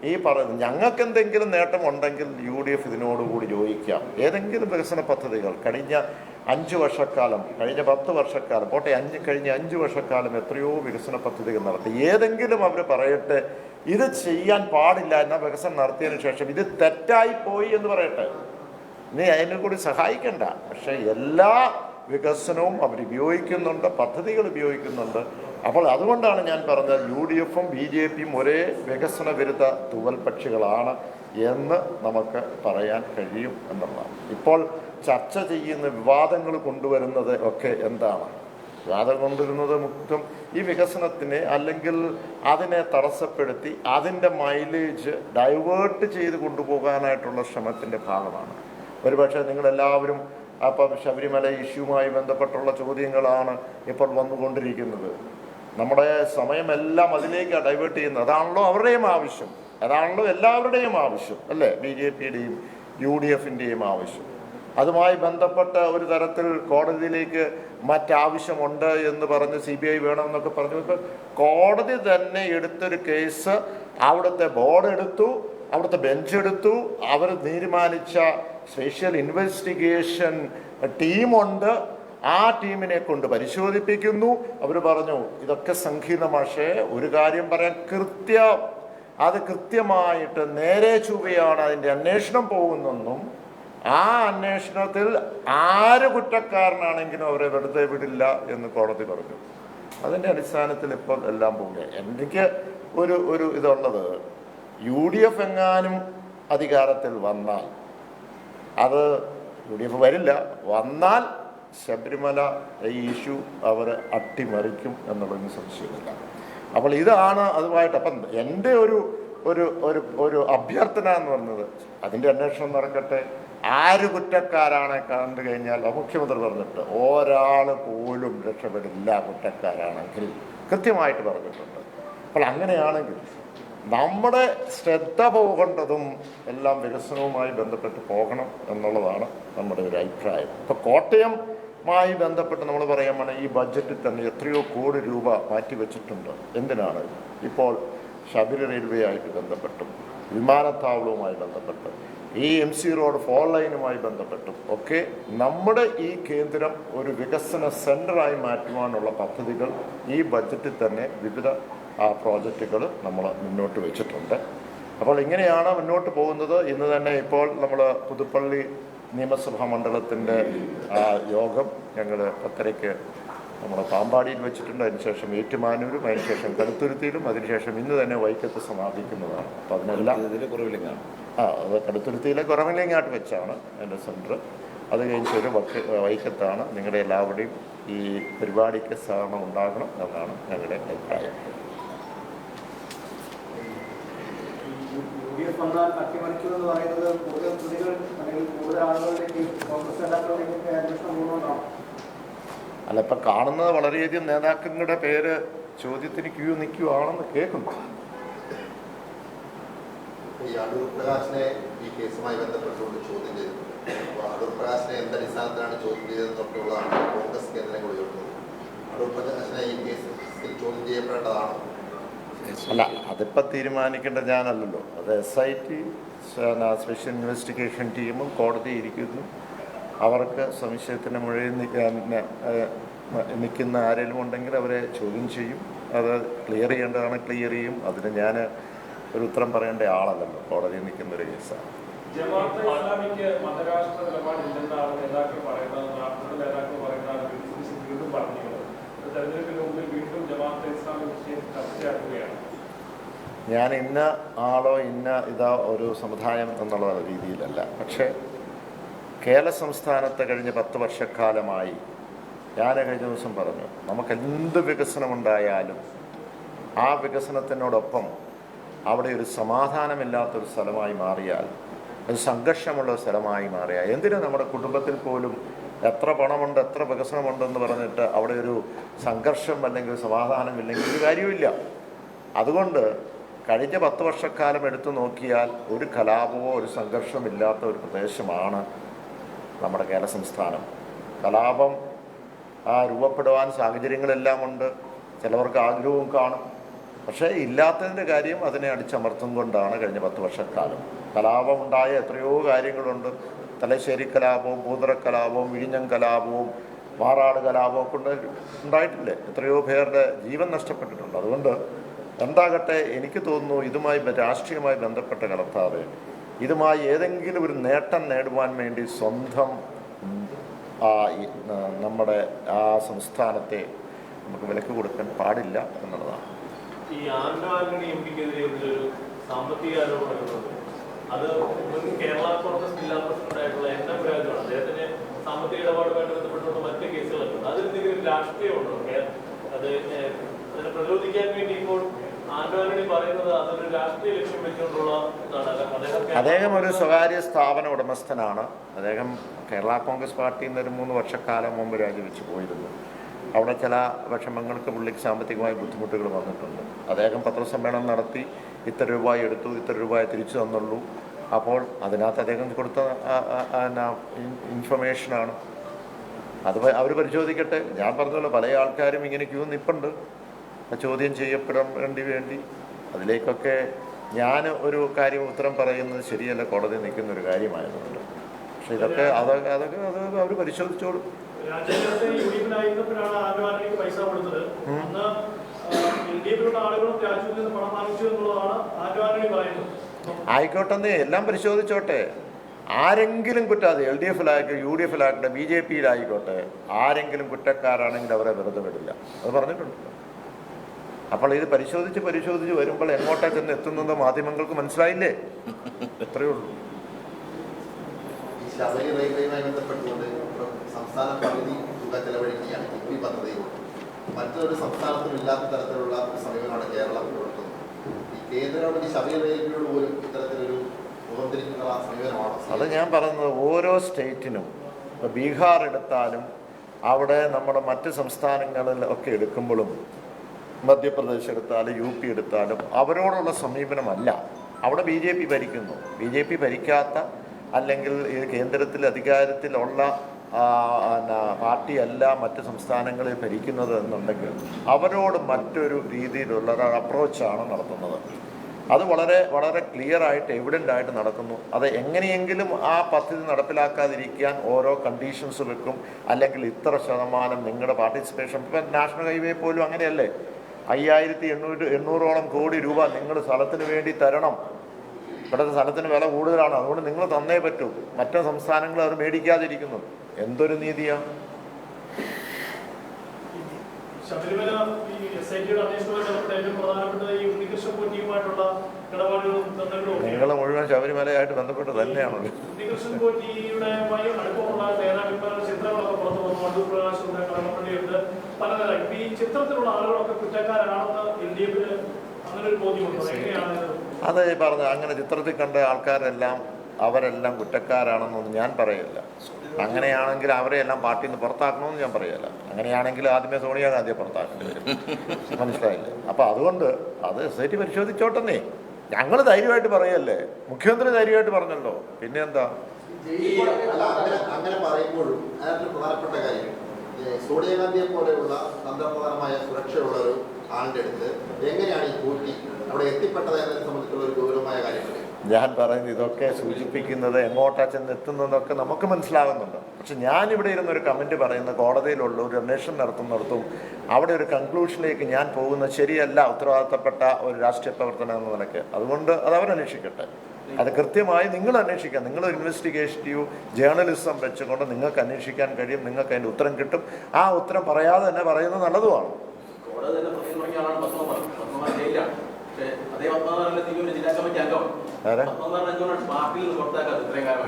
ഈ പറയുന്നത്. ഞങ്ങൾക്ക് എന്തെങ്കിലും നേട്ടമുണ്ടെങ്കിൽ യു ഡി എഫ് ഇതിനോടുകൂടി യോജിക്കാം. ഏതെങ്കിലും വികസന പദ്ധതികൾ. കഴിഞ്ഞ അഞ്ച് വർഷക്കാലം കഴിഞ്ഞ പത്ത് വർഷക്കാലം പോട്ടെ അഞ്ച് കഴിഞ്ഞ അഞ്ച് വർഷക്കാലം എത്രയോ വികസന പദ്ധതികൾ നടത്തി. ഏതെങ്കിലും അവർ പറയട്ടെ ഇത് ചെയ്യാൻ പാടില്ല എന്ന വികസനം നടത്തിയതിനു ശേഷം ഇത് തെറ്റായി പോയി എന്ന് പറയട്ടെ. നീ അതിനെ കൂടി സഹായിക്കണ്ട. പക്ഷെ എല്ലാ വികസനവും അവർ ഉപയോഗിക്കുന്നുണ്ട് പദ്ധതികൾ ഉപയോഗിക്കുന്നുണ്ട്. അപ്പോൾ അതുകൊണ്ടാണ് ഞാൻ പറഞ്ഞത് യു ഡി എഫും ബി ജെ പിയും ഒരേ വികസന വിരുദ്ധ തുവൽ പക്ഷികളാണ് എന്ന് നമുക്ക് പറയാൻ കഴിയും എന്നുള്ളതാണ്. ഇപ്പോൾ ചർച്ച ചെയ്യുന്ന വിവാദങ്ങൾ കൊണ്ടുവരുന്നത് ഒക്കെ എന്താണ്? വിവാദം കൊണ്ടുവരുന്നത് മുക്തം ഈ വികസനത്തിനെ അല്ലെങ്കിൽ അതിനെ തടസ്സപ്പെടുത്തി അതിന്റെ മൈലേജ് ഡൈവേർട്ട് ചെയ്ത് കൊണ്ടുപോകാനായിട്ടുള്ള ശ്രമത്തിന്റെ ഭാഗമാണ്. ഒരുപക്ഷെ നിങ്ങളെല്ലാവരും അപ്പം ശബരിമല ഇഷ്യൂമായി ബന്ധപ്പെട്ടുള്ള ചോദ്യങ്ങളാണ് ഇപ്പോൾ വന്നുകൊണ്ടിരിക്കുന്നത്. നമ്മുടെ സമയമെല്ലാം അതിലേക്ക് ഡൈവേർട്ട് ചെയ്യുന്നത്. അതാണല്ലോ അവരുടെയും ആവശ്യം. അതാണല്ലോ എല്ലാവരുടെയും ആവശ്യം അല്ലേ? ബി ജെ പിയുടെയും യു ഡി എഫിന്റെയും ആവശ്യം. അതുമായി ബന്ധപ്പെട്ട ഒരു തരത്തിൽ കോടതിയിലേക്ക് മറ്റാവശ്യമുണ്ട് എന്ന് പറഞ്ഞ് സി ബി ഐ വേണമെന്നൊക്കെ പറഞ്ഞു. കോടതി തന്നെ എടുത്തൊരു കേസ് അവിടുത്തെ ബോർഡ് എടുത്തു അവിടുത്തെ ബെഞ്ച് എടുത്തു. അവർ തീരുമാനിച്ച സ്പെഷ്യൽ ഇൻവെസ്റ്റിഗേഷൻ ടീമുണ്ട്. ആ ടീമിനെ കൊണ്ട് പരിശോധിപ്പിക്കുന്നു. അവർ പറഞ്ഞു ഇതൊക്കെ സംഗീതമാഷേ ഒരു കാര്യം പറയാൻ കൃത്യ. അത് കൃത്യമായിട്ട് നേരെ ചുവയാണ് അതിന്റെ അന്വേഷണം പോകുന്നെന്നും ആ അന്വേഷണത്തിൽ ആര് കുറ്റക്കാരനാണെങ്കിലും അവരെ വെറുതെ വിടില്ല എന്ന് കോടതി പറഞ്ഞു. അതിന്റെ അടിസ്ഥാനത്തിൽ ഇപ്പോൾ എല്ലാം പോകുക എനിക്ക് ഒരു ഒരു ഇതുള്ളത്. യു ഡി എഫ് എങ്ങാനും അധികാരത്തിൽ വന്നാൽ അത് യു ഡി എഫ് വരില്ല. വന്നാൽ ശബരിമല ഇഷ്യൂ അവർ അട്ടിമറിക്കും എന്നുള്ളതിന് സംശയമില്ല. അപ്പോൾ ഇതാണ് അതുമായിട്ട് അപ്പം എന്റെ ഒരു ഒരു ഒരു അഭ്യർത്ഥന എന്ന് പറഞ്ഞത് അതിന്റെ അന്വേഷണം നടക്കട്ടെ. ആര് കുറ്റക്കാരാണ് കണ്ടു കഴിഞ്ഞാൽ മുഖ്യമന്ത്രി പറഞ്ഞിട്ട് ഒരാൾ പോലും രക്ഷപ്പെടില്ല കുറ്റക്കാരാണെങ്കിൽ കൃത്യമായിട്ട് പറഞ്ഞിട്ടുണ്ട്. അപ്പോൾ അങ്ങനെയാണെങ്കിൽ നമ്മുടെ ശ്രദ്ധ പോകേണ്ടതും എല്ലാം വികസനവുമായി ബന്ധപ്പെട്ട് പോകണം എന്നുള്ളതാണ് നമ്മുടെ ഒരു അഭിപ്രായം. ഇപ്പോൾ കോട്ടയമായി ബന്ധപ്പെട്ട് നമ്മൾ പറയുമ്പോൾ ഈ ബഡ്ജറ്റിൽ തന്നെ എത്രയോ കോടി രൂപ മാറ്റിവെച്ചിട്ടുണ്ട് എന്തിനാണ്? ഇപ്പോൾ ശബരി റെയിൽവേ ആയിട്ട് ബന്ധപ്പെട്ടും വിമാനത്താവളവുമായി ബന്ധപ്പെട്ട്. ഈ എം സി റോഡ് ഫോൺ ലൈനുമായി ബന്ധപ്പെട്ടും. ഒക്കെ നമ്മുടെ ഈ കേന്ദ്രം ഒരു വികസന സെന്ററായി മാറ്റുവാനുള്ള പദ്ധതികൾ ഈ ബജറ്റിൽ തന്നെ വിവിധ പ്രോജക്റ്റുകൾ നമ്മൾ മുന്നോട്ട് വെച്ചിട്ടുണ്ട്. അപ്പോൾ ഇങ്ങനെയാണ് മുന്നോട്ട് പോകുന്നത്. ഇന്ന് തന്നെ ഇപ്പോൾ നമ്മൾ പുതുപ്പള്ളി നിയമസഭാ മണ്ഡലത്തിന്റെ യോഗം ഞങ്ങൾ പത്തരയ്ക്ക് നമ്മൾ പാമ്പാടിയിൽ വെച്ചിട്ടുണ്ട്. അതിനുശേഷം ഏറ്റുമാനൂരും അതിനുശേഷം കടുത്തുരുത്തിയിലും അതിനുശേഷം ഇന്ന് തന്നെ വൈക്കത്ത് സമാപിക്കുന്നതാണ്. അപ്പോൾ അതിനെല്ലാം ഇതിൽ ആ അത് കടുത്തുരുത്തിയിലെ കുറവിലങ്ങാട്ട് വെച്ചാണ് എന്റെ സെന്റർ. അത് കഴിഞ്ഞ് ഒരു വക്ക് വൈക്കത്താണ്. നിങ്ങളുടെ എല്ലാവരുടെയും ഈ പരിപാടിക്ക് സഹകരണം ഉണ്ടാകണം എന്നാണ് ഞങ്ങളുടെ അഭിപ്രായം. അല്ല ഇപ്പം കാണുന്നത് വളരെയധികം നേതാക്കളുടെ പേര് ചോദ്യത്തിന് ക്യൂ നിൽക്കുവാണെന്ന് കേൾക്കുന്നു ഈ അടൂർ പ്രകാശിനെ ഈ കേസുമായി ബന്ധപ്പെട്ടുകൊണ്ട് ചോദ്യം ചെയ്തിട്ടുണ്ട് അപ്പോൾ അടൂർ പ്രകാശിനെ എന്തടിസ്ഥാനത്തിലാണ് ചോദ്യം ചെയ്തതെന്നൊക്കെയുള്ളതാണ് കോൺഗ്രസ് കേന്ദ്രങ്ങൾ ഉയർത്തുന്നത് അടൂർ പ്രകാശിനെ ഈ കേസിൽ ചോദ്യം ചെയ്യപ്പെടേണ്ടതാണ്. അല്ല അതിപ്പോൾ തീരുമാനിക്കേണ്ട ഞാനല്ലല്ലോ. അത് S I T special investigation ടീമും കോടതി ഇരിക്കുന്നു. അവർക്ക് സംശയത്തിന് മുഴുവൻ നിൽക്കുന്ന ആരെങ്കിലും ഉണ്ടെങ്കിൽ അവരെ ചോദ്യം ചെയ്യും. അത് ക്ലിയർ ചെയ്യേണ്ടതാണ് ക്ലിയർ ചെയ്യും. അതിന് ഞാൻ ഒരു ഉത്തരം പറയേണ്ട ആളല്ലല്ലോ. കോടതിയിൽ നിൽക്കുന്ന ഒരു കേസാണ് ജമാഅത്തെ ഇസ്ലാമിക്ക് മതരാഷ്ട്ര നിലപാടില്ലെന്നാണ് നേതാക്കൾ പറയുന്നത്. നാട്ടിലെ നേതാക്കൾ പറയുന്നതാണ് ബിസിനസ് വീണ്ടും പറഞ്ഞത് തെരഞ്ഞെടുപ്പിന് മുമ്പിൽ വീണ്ടും ജമാഅത്തെ ഇസ്ലാമി വിഷയം ചർച്ചയാക്കുകയാണ്. ഞാൻ ഇന്ന ആളോ ഇന്ന ഇതാ ഒരു സമുദായം എന്നുള്ള രീതിയിലല്ല. പക്ഷേ കേരള സംസ്ഥാനത്ത് കഴിഞ്ഞ പത്ത് വർഷക്കാലമായി ഞാൻ കഴിഞ്ഞ ദിവസം പറഞ്ഞു നമുക്ക് എന്ത് വികസനമുണ്ടായാലും ആ വികസനത്തിനോടൊപ്പം അവിടെ ഒരു സമാധാനമില്ലാത്തൊരു സ്ഥലമായി മാറിയാൽ അത് സംഘർഷമുള്ള സ്ഥലമായി മാറിയാൽ എന്തിനു നമ്മുടെ കുടുംബത്തിൽ പോലും എത്ര പണമുണ്ട് എത്ര വികസനമുണ്ടെന്ന് പറഞ്ഞിട്ട് അവിടെ ഒരു സംഘർഷം അല്ലെങ്കിൽ സമാധാനം ഇല്ലെങ്കിൽ ഒരു കാര്യമില്ല അതുകൊണ്ട് കഴിഞ്ഞ പത്ത് വർഷക്കാലം എടുത്തു നോക്കിയാൽ ഒരു കലാപമോ ഒരു സംഘർഷമില്ലാത്ത ഒരു പ്രദേശമാണ് നമ്മുടെ കേരള സംസ്ഥാനം. കലാപം ആ രൂപപ്പെടുവാൻ സാഹചര്യങ്ങളെല്ലാം ഉണ്ട്. ചിലവർക്ക് ആഗ്രഹവും കാണും. പക്ഷേ ഇല്ലാത്തതിന്റെ കാര്യം അതിനെ അടിച്ചമർത്തും കൊണ്ടാണ് കഴിഞ്ഞ പത്ത് വർഷക്കാലം. കലാപമുണ്ടായ എത്രയോ കാര്യങ്ങളുണ്ട്. തലശ്ശേരി കലാപവും പൂന്തറക്കലാപവും കലാപവും വിഴിഞ്ഞം കലാപവും മാറാട് കലാപവും ഒക്കെ ഉണ്ട് ഉണ്ടായിട്ടില്ലേ? എത്രയോ പേരുടെ ജീവൻ നഷ്ടപ്പെട്ടിട്ടുണ്ട്. അതുകൊണ്ട് എന്താകട്ടെ എനിക്ക് തോന്നുന്നു ഇതുമായി രാഷ്ട്രീയമായി ബന്ധപ്പെട്ട് കലർത്താതെ ഇതുമായി ഏതെങ്കിലും ഒരു നേട്ടം നേടുവാൻ വേണ്ടി സ്വന്തം ആ, നമ്മുടെ ആ സംസ്ഥാനത്തെ നമുക്ക് വിലക്ക് കൊടുക്കാൻ പാടില്ല എന്നുള്ളതാണ്. ഈ ആന്റോ ആന്റണി എം പിക്കെതിരെ ഒരു സാമ്പത്തിക ആരോപണം അത് കേരള കോൺഗ്രസ് ജില്ലാ പ്രസിഡന്റ് ആയിട്ടുള്ള എൻ എം രാജുവാണ്. അദ്ദേഹത്തിന് സാമ്പത്തിക ഇടപാടുമായിട്ട് ബന്ധപ്പെട്ടുള്ള മറ്റ് കേസുകളൊക്കെ ഉണ്ട്? അതിലെന്തെങ്കിലും രാഷ്ട്രീയമുണ്ടോ അത് അതിനെ പ്രതിരോധിക്കാൻ വേണ്ടി ഇപ്പോൾ അദ്ദേഹം ഒരു സ്വകാര്യ സ്ഥാപന ഉടമസ്ഥനാണ്. അദ്ദേഹം കേരള കോൺഗ്രസ് പാർട്ടിയിൽ നിന്ന് ഒരു മൂന്ന് വർഷക്കാലം മുമ്പ് രാജിവെച്ച് പോയിരുന്നു. അവിടെ ചില വിഷമങ്ങൾക്ക് പുള്ളിക്ക് സാമ്പത്തികമായ ബുദ്ധിമുട്ടുകൾ വന്നിട്ടുണ്ട്. അദ്ദേഹം പത്രസമ്മേളനം നടത്തി ഇത്ര രൂപ എടുത്തു ഇത്ര രൂപ തിരിച്ചു തന്നുള്ളൂ. അപ്പോൾ അതിനകത്ത് അദ്ദേഹം കൊടുത്ത ഇൻഫർമേഷനാണ്. അത് അവർ പരിശോധിക്കട്ടെ. ഞാൻ പറഞ്ഞല്ലോ പല ആൾക്കാരും ഇങ്ങനെ ക്യൂ നിൽപ്പുണ്ട് ചോദ്യം ചെയ്യപ്പെടേണ്ടി വേണ്ടി. അതിലേക്കൊക്കെ ഞാൻ ഒരു കാര്യം ഉത്തരം പറയുന്നത് ശരിയല്ല കോടതി നിൽക്കുന്ന ഒരു കാര്യമായതുകൊണ്ട്. പക്ഷെ ഇതൊക്കെ അതൊക്കെ അതൊക്കെ അത് അവർ പരിശോധിച്ചോളും. ആയിക്കോട്ടെന്നേ എല്ലാം പരിശോധിച്ചോട്ടെ. ആരെങ്കിലും കുറ്റാതെ എൽ ഡി എഫിലായിക്കോ യു ഡി ആയിക്കോട്ടെ ബി ജെ പിയിലായിക്കോട്ടെ ആരെങ്കിലും കുറ്റക്കാരാണെങ്കിൽ അവരെ വെറുതെ വിടില്ല. അത് പറഞ്ഞിട്ടുണ്ട്. അപ്പോൾ ഇത് പരിശോധിച്ച് പരിശോധിച്ച് വരുമ്പോൾ എങ്ങോട്ടാ ചെന്ന് എത്തുന്നത് മാധ്യമങ്ങൾക്ക് മനസ്സിലായില്ലേ? എത്രയുള്ളൂ ശബരി റെയിൽവേയുമായി ബന്ധപ്പെട്ടുകൊണ്ട് സംസ്ഥാന പകുതി തുക ചെലവഴിക്കുകയാണ് കിഫ്ബി പദ്ധതിയിലൂടെ മറ്റൊരു സംസ്ഥാനത്തും ഇല്ലാത്ത തരത്തിലുള്ള സമീപനമാണ് കേരളം പുലർത്തുന്നത് ഈ കേന്ദ്ര ഗവൺമെന്റ് ശബരി റെയിൽവേയോട് പോലും ഇത്തരത്തിലൊരു അത് ഞാൻ പറയുന്നത് ഓരോ സ്റ്റേറ്റിനും ഇപ്പോൾ ബീഹാർ എടുത്താലും അവിടെ നമ്മുടെ മറ്റ് സംസ്ഥാനങ്ങളിൽ ഒക്കെ എടുക്കുമ്പോഴും മധ്യപ്രദേശ് എടുത്താലും യു പി എടുത്താലും അവരോടുള്ള സമീപനമല്ല. അവിടെ ബി ജെ പി ഭരിക്കുന്നു. ബി ജെ പി ഭരിക്കാത്ത അല്ലെങ്കിൽ കേന്ദ്രത്തിൽ അധികാരത്തിലുള്ള പാർട്ടിയല്ല മറ്റ് സംസ്ഥാനങ്ങളിൽ ഭരിക്കുന്നത് എന്നുണ്ടെങ്കിൽ അവരോട് മറ്റൊരു രീതിയിലുള്ള ഒരു അപ്രോച്ചാണ് നടത്തുന്നത്. അത് വളരെ വളരെ ക്ലിയർ ആയിട്ട് എവിഡന്റ് ആയിട്ട് നടക്കുന്നു. അത് എങ്ങനെയെങ്കിലും ആ പദ്ധതി നടപ്പിലാക്കാതിരിക്കാൻ ഓരോ കണ്ടീഷൻസ് വെക്കും. അല്ലെങ്കിൽ ഇത്ര ശതമാനം നിങ്ങളുടെ പാർട്ടിസിപ്പേഷൻ ഇപ്പം നാഷണൽ ഹൈവേ പോലും അങ്ങനെയല്ലേ? അയ്യായിരത്തി എണ്ണൂറ് എണ്ണൂറോളം കോടി രൂപ നിങ്ങൾ സ്ഥലത്തിന് വേണ്ടി തരണം. ഇവിടുത്തെ സ്ഥലത്തിന് വില കൂടുതലാണ്. അതുകൊണ്ട് നിങ്ങൾ തന്നേ പറ്റൂ. മറ്റു സംസ്ഥാനങ്ങൾ അത് മേടിക്കാതിരിക്കുന്നു. എന്തൊരു നീതിയാ? ശബരിമല. നിങ്ങൾ മുഴുവൻ ശബരിമലയായിട്ട് ബന്ധപ്പെട്ട് തന്നെയാണല്ലോ? അത് ഈ പറഞ്ഞ അങ്ങനെ ചിത്രത്തിൽ കണ്ട ആൾക്കാരെല്ലാം അവരെല്ലാം കുറ്റക്കാരാണെന്നൊന്നും ഞാൻ പറയില്ല. അങ്ങനെയാണെങ്കിൽ അവരെ എല്ലാം പാർട്ടിയിൽ നിന്ന് പുറത്താക്കണമെന്ന് ഞാൻ പറയല്ല. അങ്ങനെയാണെങ്കിൽ ആദ്യമേ സോണിയാഗാന്ധിയെ പുറത്താക്കേണ്ടി വരും. മനസ്സിലായില്ലേ? അപ്പോൾ അതുകൊണ്ട് അത് എസ് ഐ ടി പരിശോധിച്ചോട്ടെന്നേ. ഞങ്ങൾ ധൈര്യമായിട്ട് പറയല്ലേ? മുഖ്യമന്ത്രി ധൈര്യമായിട്ട് പറഞ്ഞല്ലോ. പിന്നെ എന്താ? സോണിയാഗാന്ധിയെ പോലെയുള്ള തന്ത്രപ്രധാനമായ സുരക്ഷയുള്ള ഒരു ആളിന്റെ അടുത്ത് എങ്ങനെയാണ് ഈ കൂട്ടി അവിടെ എത്തിപ്പെട്ടത് എന്നതിനെ സംബന്ധിച്ചുള്ള ഒരു ഗൗരവമായ കാര്യമല്ലേ ഞാൻ പറയുന്നത് ഇതൊക്കെ സൂചിപ്പിക്കുന്നത് എങ്ങോട്ടാ ചെന്ന് എത്തുന്നതൊക്കെ നമുക്ക് മനസ്സിലാകുന്നുണ്ട്. പക്ഷെ ഞാനിവിടെ ഇരുന്നൊരു കമന്റ് പറയുന്ന കോടതിയിലുള്ള ഒരു അന്വേഷണം നടത്തുന്നിടത്തും അവിടെ ഒരു കൺക്ലൂഷനിലേക്ക് ഞാൻ പോകുന്നത് ശരിയല്ല ഉത്തരവാദിത്തപ്പെട്ട ഒരു രാഷ്ട്രീയ പ്രവർത്തനം എന്ന നിലയ്ക്ക്. അതുകൊണ്ട് അത് അവരന്വേഷിക്കട്ടെ അത് കൃത്യമായി നിങ്ങൾ അന്വേഷിക്കാം. നിങ്ങൾ ഇൻവെസ്റ്റിഗേറ്റീവ് ജേർണലിസം വെച്ചുകൊണ്ട് നിങ്ങൾക്ക് അന്വേഷിക്കാൻ കഴിയും നിങ്ങൾക്ക് അതിന്റെ ഉത്തരം കിട്ടും. ആ ഉത്തരം പറയാതെ തന്നെ പറയുന്നത് നല്ലതുമാണ്.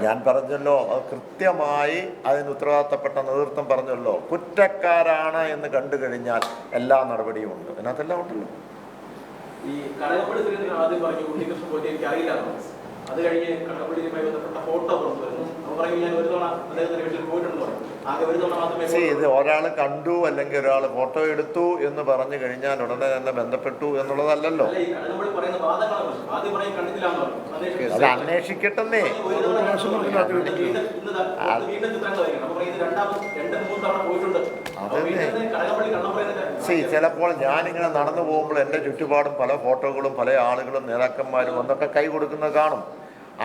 ഞാൻ പറഞ്ഞല്ലോ അത് കൃത്യമായി അതിന് ഉത്തരവാദിത്തപ്പെട്ട നേതൃത്വം പറഞ്ഞല്ലോ. കുറ്റക്കാരാണ് എന്ന് കണ്ടു കഴിഞ്ഞാൽ എല്ലാ നടപടിയും ഉണ്ട്. അതിനകത്തെല്ലാം ഉണ്ടല്ലോ. ഈ കടകപ്പള്ളി ആദ്യം പറഞ്ഞു ഉണ്ണികൃഷ്ണൻ പോറ്റി എനിക്ക് അറിയില്ല എന്ന് പറഞ്ഞു. അത് കഴിഞ്ഞ് കടകപ്പള്ളിയുമായി ബന്ധപ്പെട്ട ഫോട്ടോ കൊണ്ടുവരുന്നു. വരുന്നു അവൻ പറയും ഞാൻ ഒരു തവണ അദ്ദേഹത്തിന്റെ വീട്ടിൽ പോയിട്ടുണ്ടോ ആകെ ഒരു തവണ മാത്രമേ സി ഇത് ഒരാൾ കണ്ടു അല്ലെങ്കിൽ ഒരാൾ ഫോട്ടോ എടുത്തു എന്ന് പറഞ്ഞു കഴിഞ്ഞാൽ ഉടനെ തന്നെ ബന്ധപ്പെട്ടു എന്നുള്ളതല്ലല്ലോ. അത്. അന്വേഷിക്കട്ടെന്നേ. സി ചിലപ്പോൾ ഞാനിങ്ങനെ നടന്നു പോകുമ്പോൾ എന്റെ ചുറ്റുപാടും പല ഫോട്ടോകളും പല ആളുകളും നേതാക്കന്മാരും വന്നൊക്കെ കൈ കൊടുക്കുന്നത് കാണും.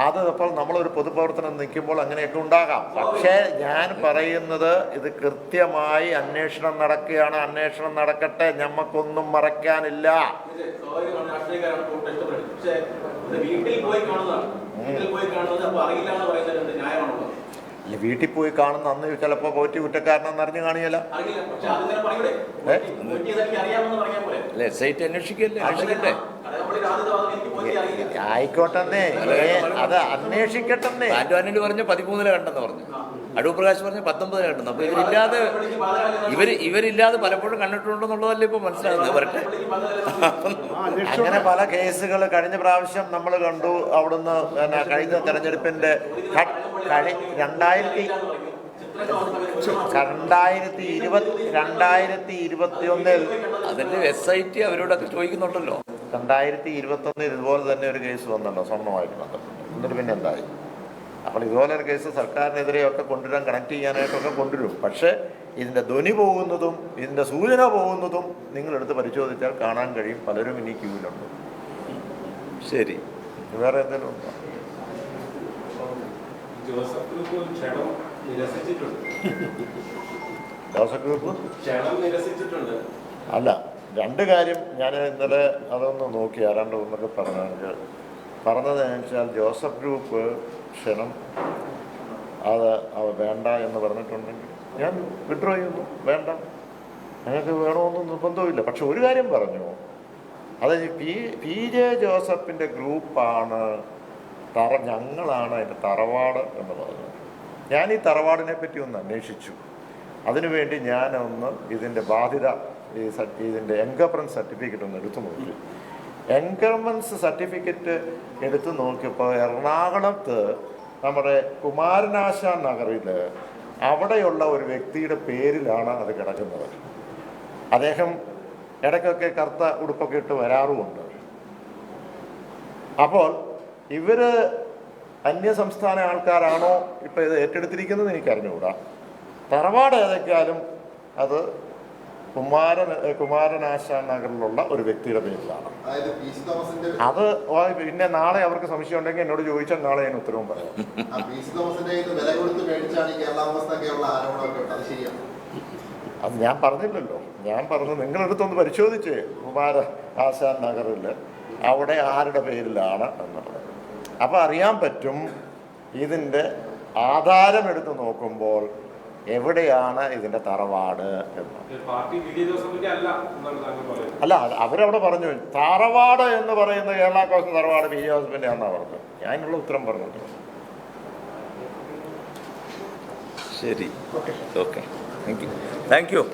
അത് അപ്പോൾ നമ്മളൊരു പൊതുപ്രവർത്തനം നിൽക്കുമ്പോൾ അങ്ങനെയൊക്കെ ഉണ്ടാകാം. പക്ഷേ ഞാൻ പറയുന്നത് ഇത് കൃത്യമായി അന്വേഷണം നടക്കുകയാണ്. അന്വേഷണം നടക്കട്ടെ. ഞമ്മക്കൊന്നും മറയ്ക്കാനില്ല. വീട്ടിൽ പോയി ഈ വീട്ടിൽ കാണുന്ന അന്ന് ചിലപ്പോ പോറ്റി കുറ്റക്കാരനെന്ന് അറിഞ്ഞു കാണിയല്ല. സൈറ്റ് അല്ല ഐ അന്വേഷിക്കല്ലേ? അന്വേഷിക്കട്ടെ. ആയിക്കോട്ടെന്നേ. അത് അന്വേഷിക്കട്ടെന്നേ. ആന്റണി പറഞ്ഞ പതിമൂന്നിൽ കണ്ടെന്ന് പറഞ്ഞു. അടൂർ പ്രകാശ് പറഞ്ഞ പത്തൊമ്പതിലെ കണ്ടെന്ന്. അപ്പൊ ഇവരില്ലാതെ ഇവർ ഇവരില്ലാതെ പലപ്പോഴും കണ്ടിട്ടുണ്ടെന്നുള്ളതല്ലേ ഇപ്പൊ മനസ്സിലാകുന്നത് വരട്ടെ. അങ്ങനെ പല കേസുകൾ കഴിഞ്ഞ പ്രാവശ്യം നമ്മൾ കണ്ടു. അവിടുന്ന് പിന്നെ കഴിഞ്ഞ തെരഞ്ഞെടുപ്പിന്റെ രണ്ടായിരത്തി രണ്ടായിരത്തി ഇരുപത്തി രണ്ടായിരത്തി ഇരുപത്തി ഒന്നിൽ അതിന്റെ വെബ്സൈറ്റ് അവരോടൊക്കെ ചോദിക്കുന്നുണ്ടല്ലോ. രണ്ടായിരത്തി ഇരുപത്തൊന്ന് ഇതുപോലെ തന്നെ ഒരു കേസ് വന്നല്ലോ സ്വർണമായിട്ട് ബന്ധപ്പെട്ട് എന്നിട്ട് പിന്നെ എന്തായി? അപ്പോൾ ഇതുപോലെ ഒരു കേസ് സർക്കാരിനെതിരെയൊക്കെ കൊണ്ടുവരാൻ കണക്ട് ചെയ്യാനായിട്ടൊക്കെ കൊണ്ടുവരും. പക്ഷേ ഇതിന്റെ ധ്വനി പോകുന്നതും ഇതിന്റെ സൂചന പോകുന്നതും നിങ്ങളെടുത്ത് പരിശോധിച്ചാൽ കാണാൻ കഴിയും. പലരും ഇനി ക്യൂവിലുണ്ട്. ശരി. വേറെ എന്തെങ്കിലും ഉണ്ടോ? ജോസഫ് ഗ്രൂപ്പ് അല്ല. രണ്ട് കാര്യം ഞാൻ ഇന്നലെ അതൊന്ന് നോക്കി ആരാണ്ട് ഒന്നൊക്കെ പറഞ്ഞെങ്കിൽ പറഞ്ഞത് വെച്ചാൽ ജോസഫ് ഗ്രൂപ്പ് ക്ഷണം. അത് അവ വേണ്ട എന്ന് പറഞ്ഞിട്ടുണ്ടെങ്കിൽ ഞാൻ വിഡ്രോ ചെയ്യുന്നു. വേണ്ട. ഞങ്ങൾക്ക് വേണമെന്ന് നിർബന്ധമില്ല പക്ഷെ ഒരു കാര്യം പറഞ്ഞു. അതായത് പി പി ജെ ജോസഫിന്റെ ഗ്രൂപ്പാണ് തറ ഞങ്ങളാണ് അതിന്റെ തറവാട് എന്ന് പറഞ്ഞത്. ഞാൻ ഈ തറവാടിനെ പറ്റി ഒന്ന് അന്വേഷിച്ചു. അതിനുവേണ്ടി ഞാനൊന്ന് ഇതിന്റെ ബാധ്യത ഈ ഇതിന്റെ എൻകംപ്രൻസ് സർട്ടിഫിക്കറ്റ് ഒന്ന് എടുത്തു നോക്കി. എൻകംപ്രൻസ് സർട്ടിഫിക്കറ്റ് എടുത്തു നോക്കിയപ്പോൾ എറണാകുളത്ത് നമ്മുടെ കുമാരനാശ നഗറിൽ അവിടെയുള്ള ഒരു വ്യക്തിയുടെ പേരിലാണ് അത് കിടക്കുന്നത്. അദ്ദേഹം ഇടയ്ക്കൊക്കെ കറുത്ത ഉടുപ്പൊക്കെ ഇട്ട് വരാറുമുണ്ട്. അപ്പോൾ ഇവർ അന്യ സംസ്ഥാന ആൾക്കാരാണോ ഇപ്പൊ ഇത് ഏറ്റെടുത്തിരിക്കുന്നത് എനിക്കറിഞ്ഞുകൂടാ. തറവാട് ഏതൊക്കെയാലും അത് കുമാരൻ ഏ, കുമാരനാശാൻ നഗറിലുള്ള ഒരു വ്യക്തിയുടെ പേരിലാണ്. അത് പിന്നെ നാളെ അവർക്ക് സംശയം ഉണ്ടെങ്കിൽ എന്നോട് ചോദിച്ചാൽ നാളെ ഞാൻ ഉത്തരവും പറയാം. അത് ഞാൻ പറഞ്ഞില്ലല്ലോ. ഞാൻ പറഞ്ഞു നിങ്ങളെടുത്തൊന്ന് പരിശോധിച്ചേ കുമാര ആശാൻ നഗറിൽ അവിടെ ആരുടെ പേരിലാണ് എന്നുള്ളത് അപ്പോൾ അറിയാൻ പറ്റും ഇതിന്റെ ആധാരം എടുത്ത് നോക്കുമ്പോൾ എവിടെയാണ് ഇതിന്റെ തറവാട് എന്ന്. അല്ല അവരവിടെ പറഞ്ഞു. തറവാട് എന്ന് പറയുന്ന കേരള കോൺഗ്രസ് തറവാട് പി ജോസഫിന്റെ ആണെന്നാണ് പറഞ്ഞത്. ഞാനുള്ള ഉത്തരം പറഞ്ഞു ശരി. Okay. Thank you thank you